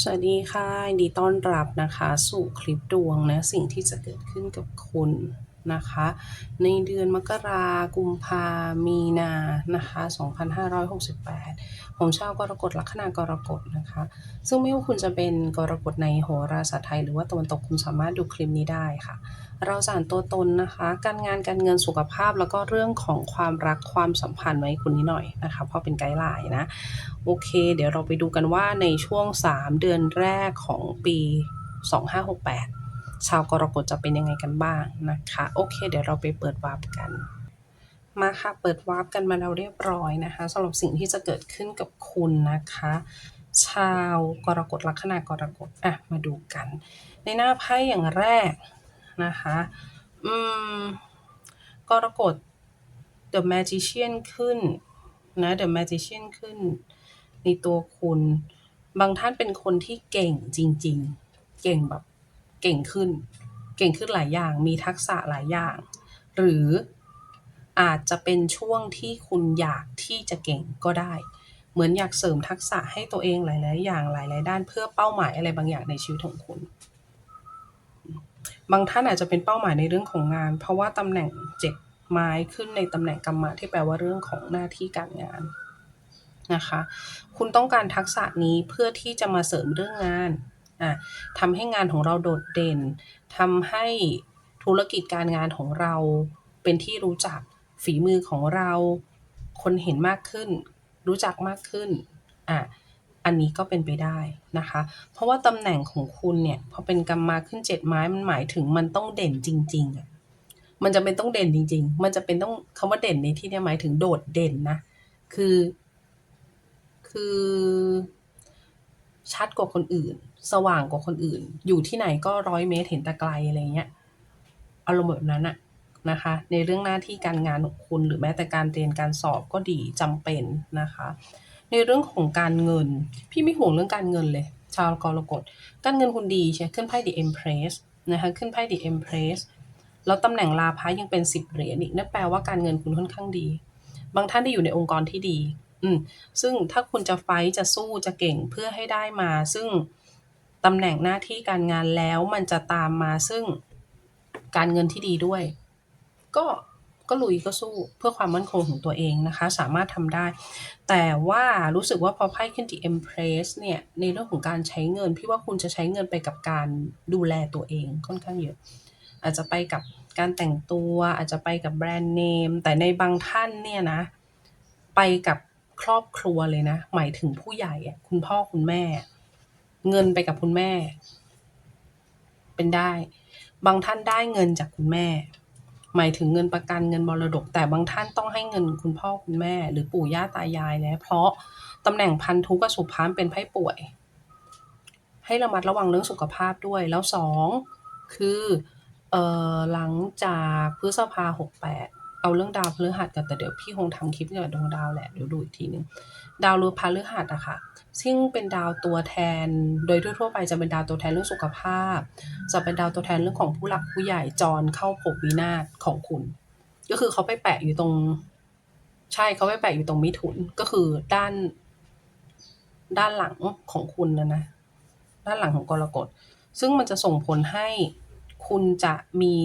สวัสดีค่ะยินดีต้อนรับนะคะ สู่คลิปดวงนะสิ่งที่จะเกิดขึ้นกับคุณนะคะ ในเดือนมกรากุมภามีนานะคะ 2568 ผมชาวกรกฎลัคนากรกฎนะคะ ซึ่งไม่ว่าคุณจะเป็นกรกฎในโหราศาสตร์ไทย หรือว่าตะวันตกคุณสามารถดูคลิปนี้ได้ค่ะ เราสานตัวตนนะคะ การงานการเงินสุขภาพแล้วก็เรื่องของความรักความสัมพันธ์ไว้คุณนิดหน่อยนะคะเพราะเป็นไกด์ไลน์นะโอเค เดี๋ยวเราไปดูกันว่าในช่วง 3 เดือนแรกของปี 2568 ชาวกรกฎจะเป็นยังไงกันบ้างนะคะ โอเค เดี๋ยวเราไปเปิดวาร์ปกันมาค่ะ เปิดวาร์ปกันมาแล้วเรียบร้อยนะคะสำหรับสิ่งที่จะเกิดขึ้นกับคุณนะคะ ชาวกรกฎลัคนากรกฎอะมาดูกัน ในหน้าไพ่อย่างแรก นะคะ อืมกรกฎ The Magician ขึ้นนะ The Magician ขึ้น ในตัวคุณ บางท่านเป็นคนที่เก่งจริง ๆ เก่งแบบเก่งขึ้น เก่งขึ้นหลายอย่าง มีทักษะหลายอย่าง หรืออาจจะเป็นช่วงที่คุณอยากที่จะเก่งก็ได้ เหมือนอยากเสริมทักษะให้ตัวเองหลาย ๆ อย่างหลาย ๆ ด้านเพื่อเป้าหมายอะไรบางอย่างในชีวิตของคุณ บางท่านอาจจะเป็นเป้าหมายในเรื่องของงาน เพราะว่าตำแหน่งเจ็ดไม้ขึ้นในตำแหน่งกรรมะที่แปลว่าเรื่องของหน้าที่การงานนะคะ คุณต้องการทักษะนี้เพื่อที่จะมาเสริมเรื่องงานอะทำให้งานของเราโดดเด่นทำให้ธุรกิจการงานของเราเป็นที่รู้จักฝีมือของเรา คนเห็นมากขึ้น รู้จักมากขึ้นอะ อันนี้ก็เป็นไปได้นะคะ เพราะว่าตำแหน่งของคุณเนี่ยพอเป็นกรรมมาขึ้นเจ็ดไม้มันหมายถึงมันต้องเด่นจริง ๆอะมันจะเป็นต้องเด่นจริง ๆ มันจะเป็นต้องคำว่าเด่นในที่นี้หมายถึงโดดเด่นนะ คือ คือ ชัดกว่าคนอื่น สว่างกว่าคนอื่น อยู่ที่ไหนก็ร้อยเมตรเห็นแต่ไกลอะไรเงี้ย อารมณ์แบบนั้นอะนะคะ ในเรื่องหน้าที่การงานของคุณหรือแม้แต่การเรียนการสอบก็ดีจำเป็นนะคะ ในเรื่องของการเงิน พี่ไม่ห่วงเรื่องการเงินเลย ชาวกรกฎการเงินคุณดีใช่ขึ้นไพ่ The Empress นะคะขึ้นไพ่ The Empress แล้วตำแหน่งลาภะยังเป็นสิบเหรียญอีกนั่นแปลว่าการเงินคุณค่อนข้างดี บางท่านที่อยู่ในองค์กรที่ดี อืมซึ่งถ้าคุณจะไฟจะสู้จะเก่งเพื่อให้ได้มา ซึ่งตำแหน่งหน้าที่การงานแล้วมันจะตามมาซึ่งการเงินที่ดีด้วย ก็ ก็ลุยก็สู้เพื่อความมั่นคงของตัวเองนะคะ สามารถทำได้ แต่ว่ารู้สึกว่าพอไพ่ขึ้นที่ Empress เนี่ย ในเรื่องของการใช้เงิน พี่ว่าคุณจะใช้เงินไปกับการดูแลตัวเองค่อนข้างเยอะอาจจะไปกับการแต่งตัว อาจจะไปกับแบรนด์เนม แต่ในบางท่านเนี่ยนะ ไปกับครอบครัวเลยนะ หมายถึงผู้ใหญ่อะคุณพ่อคุณแม่ เงินไปกับคุณแม่ เป็นได้ บางท่านได้เงินจากคุณแม่ หมายถึงเงินประกันเงินมรดก แต่บางท่านต้องให้เงินคุณพ่อคุณแม่ หรือปู่ย่าตายายแล้วเพราะตำแหน่งพันธุกบสุภามเป็นไพ่ป่วย ให้ระมัดระวังเรื่องสุขภาพด้วยแล้วสองคือเอ่อหลังจากพฤษภาหกแปดเอาเรื่องดาวพฤหัสกันแต่เดี๋ยวพี่คงทำคลิปเกี่ยวกับดวงดาวแหละเดี๋ยวดูอีกทีนึงดาวเรือพฤหัสอะค่ะ ซึ่งเป็นดาวตัวแทน โดยทั่วๆไปจะเป็นดาวตัวแทนเรื่องสุขภาพ จะเป็นดาวตัวแทนเรื่องของผู้หลักผู้ใหญ่จรเข้าภพวินาศของคุณ ก็คือเขาไปแปะอยู่ตรง ใช่เขาไปแปะอยู่ตรงมิถุนก็คือด้าน ด้านหลังของคุณนะนะด้านหลังของกรกฎซึ่งมันจะส่งผลให้คุณจะมี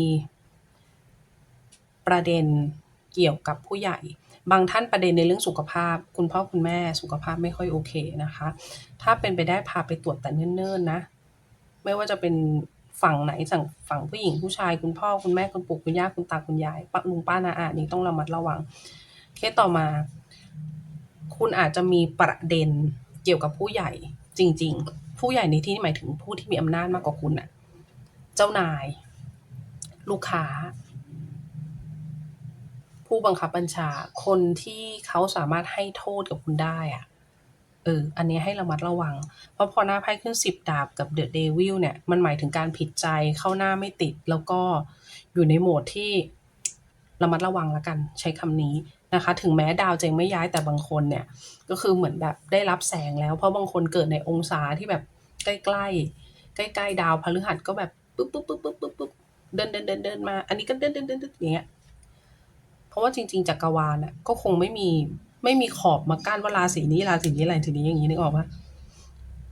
ประเด็น เกี่ยวกับผู้ใหญ่ บางท่านประเด็นในเรื่องสุขภาพ คุณพ่อคุณแม่สุขภาพไม่ค่อยโอเคนะคะ ถ้าเป็นไปได้พาไปตรวจแต่เนิ่นๆนะ ไม่ว่าจะเป็นฝั่งไหนสั่งฝั่งผู้หญิงผู้ชายคุณพ่อคุณแม่คุณปู่คุณย่าคุณตาคุณยายป้าลุงป้านาอานี่ต้องระมัดระวัง เคสต่อมา คุณอาจจะมีประเด็นเกี่ยวกับผู้ใหญ่จริง ๆ ผู้ใหญ่ในที่นี้หมายถึงผู้ที่มีอำนาจมากกว่าคุณน่ะเจ้านาย ลูกค้า ผู้บังคับบัญชา คนที่เขาสามารถให้โทษกับคุณได้อะเออ อันนี้ให้ระมัดระวัง เพราะพอหน้าไพ่ขึ้นสิบดาบกับเดอะเดวิลเนี่ย มันหมายถึงการผิดใจเข้าหน้าไม่ติด แล้วก็อยู่ในโหมดที่ระมัดระวังล้วกัน ใช้คำนี้นะคะ ถึงแม้ดาวจะยังไม่ย้ายแต่บางคนเนี่ย ก็คือเหมือนแบบได้รับแสงแล้ว เพราะบางคนเกิดในองศาที่แบบใกล้ๆใกล้ๆดาวพฤหัสก็แบบปุ๊บปุ๊บปุ๊บปุ๊บปุ๊บปุ๊บเดินเดินเดินเดินมา อันนี้ก็เดินเดินเดินเดินอย่างเงี้ย เพราะว่าจริง ๆจักรวาลน่ะก็คงไม่มีไม่มีขอบมากั้นว่าราศีนี้ราศีนี้ราศีนี้อย่างนี้นึกออกปะ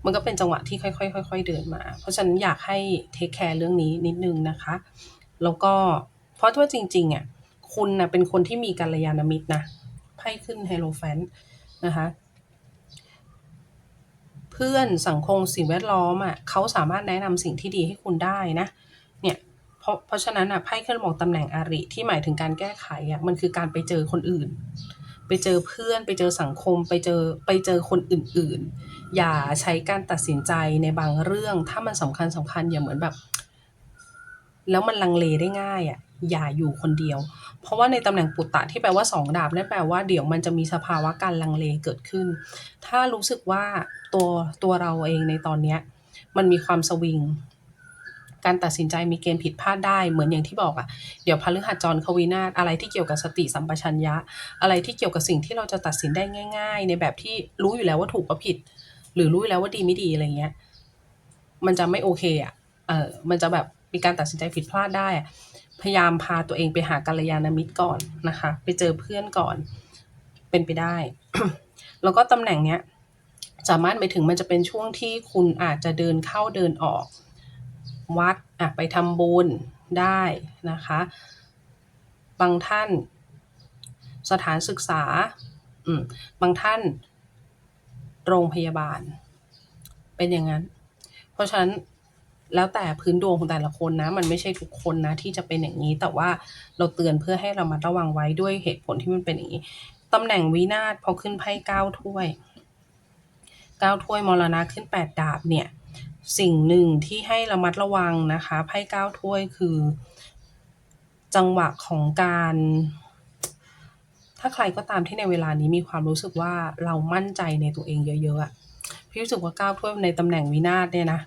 มันก็เป็นจังหวะที่ค่อยๆค่อยๆเดินมา เพราะฉะนั้นอยากให้เทคแคร์เรื่องนี้นิดนึงนะคะ แล้วก็เพราะว่าจริงๆอะคุณนะเป็นคนที่มีกัลยาณมิตรนะไพ่ขึ้นไฮโลแฟนนะคะ เพื่อนสังคมสิ่งแวดล้อมอะเขาสามารถแนะนำสิ่งที่ดีให้คุณได้นะเราะเพราะฉะนั้นอะไพ่ขึ้นบอกตำแหน่งอาริที่หมายถึงการแก้ไขอะมันคือการไปเจอคนอื่น ไปเจอเพื่อนไปเจอสังคมไปเจอไปเจอคนอื่น ๆ อย่าใช้การตัดสินใจในบางเรื่อง ถ้ามันสำคัญสำคัญอย่าเหมือนแบบ แล้วมันลังเลได้ง่ายอะอย่าอยู่คนเดียว เพราะว่าในตำแหน่งปุตตะที่แปลว่าสองดาบนั่นแปลว่าเดี๋ยวมันจะมีสภาวะการลังเลเกิดขึ้น ถ้ารู้สึกว่าตัวตัวเราเองในตอนเนี้ย มันมีความสวิง การตัดสินใจมีเกณฑ์ผิดพลาดได้ เหมือนอย่างที่บอกอะ่ะ เดี๋ยวพฤหัสจรควินาอะไรที่เกี่ยวกับสติสัมปชัญญะ อะไรที่เกี่ยวกับสิ่งที่เราจะตัดสินได้ง่าย ๆ ในแบบที่รู้อยู่แล้วว่าถูกว่าผิด หรือรู้อยู่แล้วว่าดีไม่ดีอะไรเงี้ย มันจะไม่โอเคอะ่ะ เออมันจะแบบมีการตัดสินใจผิดพลาดได้อะพยายามพาตัวเองไปหากัลยาณมิตรก่อนนะคะ ไปเจอเพื่อนก่อน เป็นไปได้ แล้วก็ตำแหน่งเนี้ยสามารถไปถึงมันจะเป็นช่วงที่คุณอาจจะเดินเข้าเดินออก วัดอะไปทำบุญได้นะคะ บางท่านสถานศึกษาบางท่านโรงพยาบาล เป็นอย่างนั้น เพราะฉะนั้นแล้วแต่พื้นดวงของแต่ละคนนะ มันไม่ใช่ทุกคนนะที่จะเป็นอย่างนี้ แต่ว่าเราเตือนเพื่อให้เรามาระวังไว้ด้วยเหตุผลที่มันเป็นอย่างนี้ตำแหน่งวินาศพอขึ้นไพ่เก้าถ้วยเก้าถ้วยมรณะขึ้นแปดดาบเนี่ย สิ่งหนึ่งที่ให้ระมัดระวังนะคะไพ่เก้าถ้วยคือ จังหวะของการ ถ้าใครก็ตามที่ในเวลานี้มีความรู้สึกว่าเรามั่นใจในตัวเองเยอะๆอะพี่รู้สึกว่าเก้าถ้วยในตำแหน่งวินาศเนี่ยนะ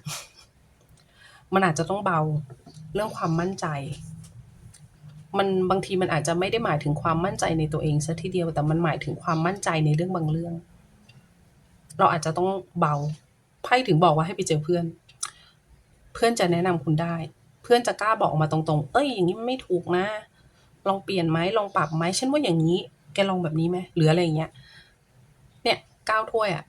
มันอาจจะต้องเบาเรื่องความมั่นใจ มันบางทีมันอาจจะไม่ได้หมายถึงความมั่นใจในตัวเองซะทีเดียวแต่มันหมายถึงความมั่นใจในเรื่องบางเรื่อง เราอาจจะต้องเบา ไพ่ถึงบอกว่าให้ไปเจอเพื่อน เพื่อนจะแนะนำคุณได้ เพื่อนจะกล้าบอกมาตรงๆ เอ้ยอย่างนี้ไม่ถูกนะ ลองเปลี่ยนไหมลองปรับไหมฉันว่าอย่างนี้ แกลองแบบนี้ไหมหรืออะไรอย่างเงี้ย เนี่ยก้าวถ้วยอะ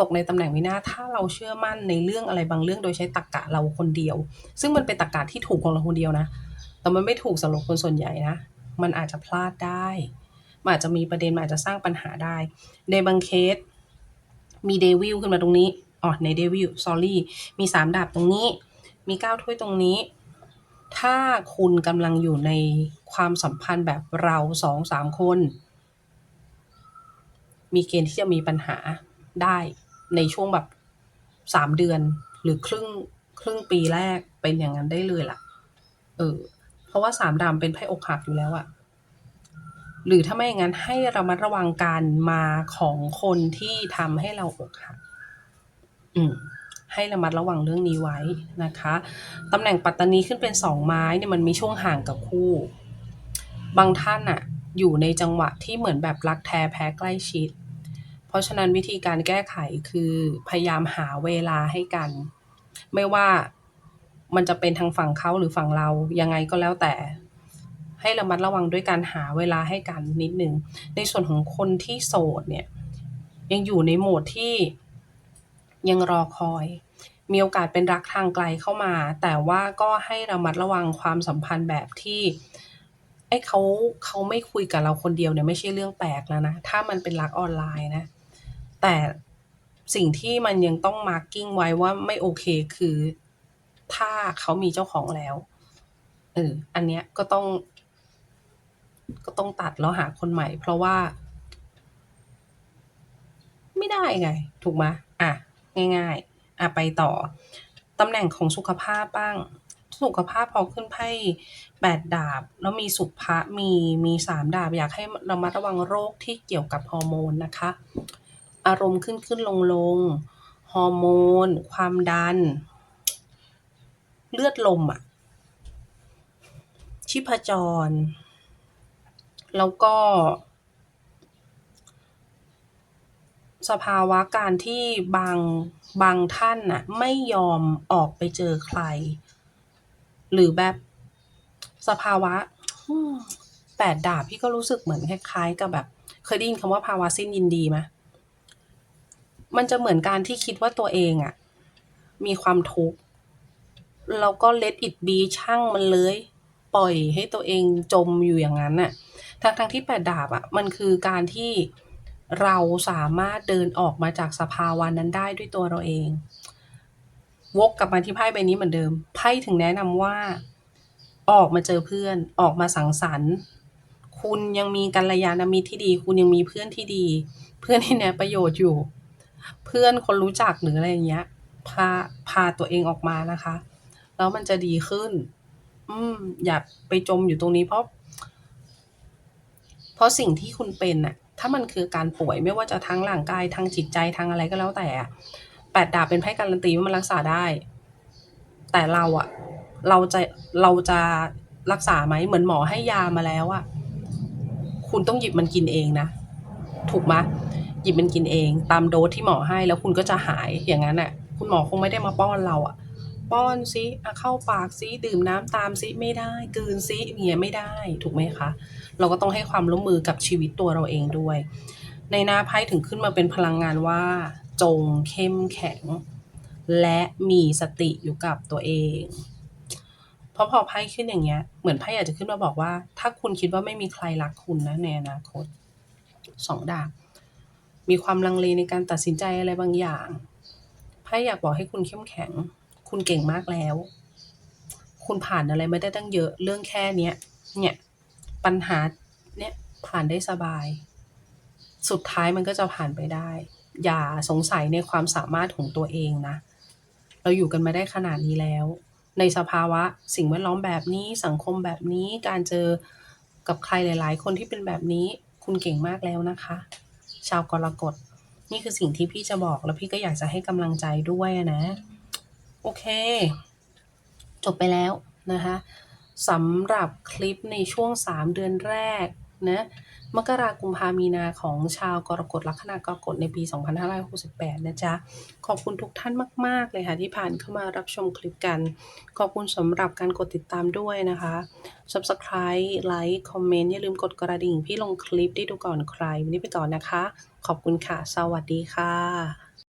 ตกในตำแหน่งวินาถ้าเราเชื่อมั่นในเรื่องอะไรบางเรื่องโดยใช้ตรรกะเราคนเดียว ซึ่งมันเป็นตรรกะที่ถูกของเราคนเดียวนะ แต่มันไม่ถูกสำหรับคนส่วนใหญ่นะ มันอาจจะพลาดได้มันอาจจะมีประเด็นมันอาจจะสร้างปัญหาได้ ในบางเคสมีเดวิลขึ้นมาตรงนี้ อ๋อในเดวิล s อรี่มีสามดาบตรงนี้ มีเก้าถ้วยตรงนี้ ถ้าคุณกำลังอยู่ในความสัมพันธ์แบบเราสองสามคน มีเกณฑ์ที่จะมีปัญหาได้ในช่วงแบบสามเดือนหรือครึ่งครึ่งปีแรกเป็นอย่างนั้นได้เลยล่ะ เออ เพราะว่าสามดำเป็นไพ่อกหักอยู่แล้วอะหรือถ้าไม่อย่างนั้นให้ระมัดระวังการมาของคนที่ทำให้เราอกหัก อืมให้ระมัดระวังเรื่องนี้ไว้นะคะตำแหน่งปัตตานีขึ้นเป็นสองไม้เนี่ยมันมีช่วงห่างกับคู่ บางท่านอะอยู่ในจังหวะที่เหมือนแบบรักแท้แพ้ใกล้ชิด เพราะฉะนั้นวิธีการแก้ไขคือพยายามหาเวลาให้กัน ไม่ว่ามันจะเป็นทางฝั่งเขาหรือฝั่งเรายังไงก็แล้วแต่ ให้ระมัดระวังด้วยการหาเวลาให้กันนิดนึงในส่วนของคนที่โสดเนี่ย ยังอยู่ในโหมดที่ ยังรอคอย มีโอกาสเป็นรักทางไกลเข้ามา แต่ว่าก็ให้ระมัดระวังความสัมพันธ์แบบที่ไอ้เขาเขาไม่คุยกับเราคนเดียวเนี่ยไม่ใช่เรื่องแปลกแล้วนะ ถ้ามันเป็นรักออนไลน์นะ แต่สิ่งที่มันยังต้องมาร์กิ้งไว้ว่าไม่โอเคคือ ถ้าเขามีเจ้าของแล้วเอออันเนี้ยก็ต้อง ก็ต้องตัดแล้วหาคนใหม่ เพราะว่า ไม่ได้ไง ถูกไหมอะ ง่ายๆอะไปต่อ ตำแหน่งของสุขภาพบ้าง สุขภาพพอขึ้นไพ่แปดดาบ แล้วมีสุภะมีมีสามดาบ อยากให้เรามาระวังโรคที่เกี่ยวกับฮอร์โมนนะคะ อารมณ์ขึ้นขึ้นลงลงฮอร์โมน ความดัน เลือดลมอะชีพจร แล้วก็ สภาวะการที่บางบางท่านน่ะไม่ยอมออกไปเจอใคร หรือแบบสภาวะแปดดาบพี่ก็รู้สึกเหมือนคล้ายๆ กับแบบ เคยได้ยินคำว่าภาวะสิ้นยินดีไหมมันจะเหมือนการที่คิดว่าตัวเองอะมีความทุกข์แล้วก็ let it be ช่างมันเลย ปล่อยให้ตัวเองจมอยู่อย่างนั้นน่ะทั้งๆที่แปดดาบอะมันคือการที่ เราสามารถเดินออกมาจากสภาวะนั้นได้ด้วยตัวเราเอง วกกลับมาที่ไพ่ใบนี้เหมือนเดิม ไพ่ถึงแนะนำว่า ออกมาเจอเพื่อน ออกมาสังสรรค์ คุณยังมีกัลยาณมิตรที่ดี คุณยังมีเพื่อนที่ดี เพื่อนที่แนะประโยชน์อยู่ เพื่อนคนรู้จักหรืออะไรอย่างเงี้ย พาพาตัวเองออกมานะคะ แล้วมันจะดีขึ้น อืม อย่าไปจมอยู่ตรงนี้เพราะ เพราะสิ่งที่คุณเป็นน่ะ ถ้ามันคือการป่วยไม่ว่าจะทั้งร่างกายทางจิตใจทางอะไรก็แล้วแต่แปดดาบเป็นไพ่การันตีว่ามันรักษาได้ แต่เราอะเราจะเราจะรักษาไหมเหมือนหมอให้ยามาแล้วอะคุณต้องหยิบมันกินเองนะถูกไหมหยิบมันกินเอง ตามโดสที่หมอให้แล้วคุณก็จะหายอย่างงั้นน่ะคุณหมอคงไม่ได้มาป้อนเราอะ ป้อนซิอะเข้าปากซิดื่มน้ำตามซิไม่ได้กลืนซิอย่างเงี้ยไม่ได้ถูกไหมคะ เราก็ต้องให้ความร่วมมือกับชีวิตตัวเราเองด้วย ในหน้าไพ่ถึงขึ้นมาเป็นพลังงานว่า จงเข้มแข็ง และมีสติอยู่กับตัวเอง เพราะพอไพ่ขึ้นอย่างเงี้ย เหมือนไพ่อยากจะขึ้นมาบอกว่า ถ้าคุณคิดว่าไม่มีใครรักคุณนะในอนาคตสองดาบมีความลังเลในการตัดสินใจอะไรบางอย่างไพ่อยากบอกให้คุณเข้มแข็ง คุณเก่งมากแล้ว คุณผ่านอะไรไมาได้ตั้งเยอะ เรื่องแค่เนี้ย เนี่ย ปัญหาเนี่ยผ่านได้สบาย สุดท้ายมันก็จะผ่านไปได้ อย่าสงสัยในความสามารถของตัวเองนะ เราอยู่กันมาได้ขนาดนี้แล้ว ในสภาวะสิ่งแวดล้อมแบบนี้ สังคมแบบนี้ การเจอกับใครหลาย ๆ คนที่เป็นแบบนี้ คุณเก่งมากแล้วนะคะ ชาวกรกฎนี่คือสิ่งที่พี่จะบอกแล้วพี่ก็อยากจะให้กำลังใจด้วยนะ โอเค จบไปแล้วนะคะสำหรับคลิปในช่วง 3 เดือนแรกนะมกราคมกุมภามีนาของชาวกรกฎลัคนากรกฎในปี 2568 นะจ๊ะ ขอบคุณทุกท่านมาก ๆ เลยค่ะ ที่ผ่านเข้ามารับชมคลิปกัน ขอบคุณสำหรับการกดติดตามด้วยนะคะ Subscribe ไลค์คอมเมนต์อย่าลืมกดกระดิ่ง พี่ลงคลิปได้ดูก่อนใคร วันนี้ไปก่อนนะคะ ขอบคุณค่ะ สวัสดีค่ะ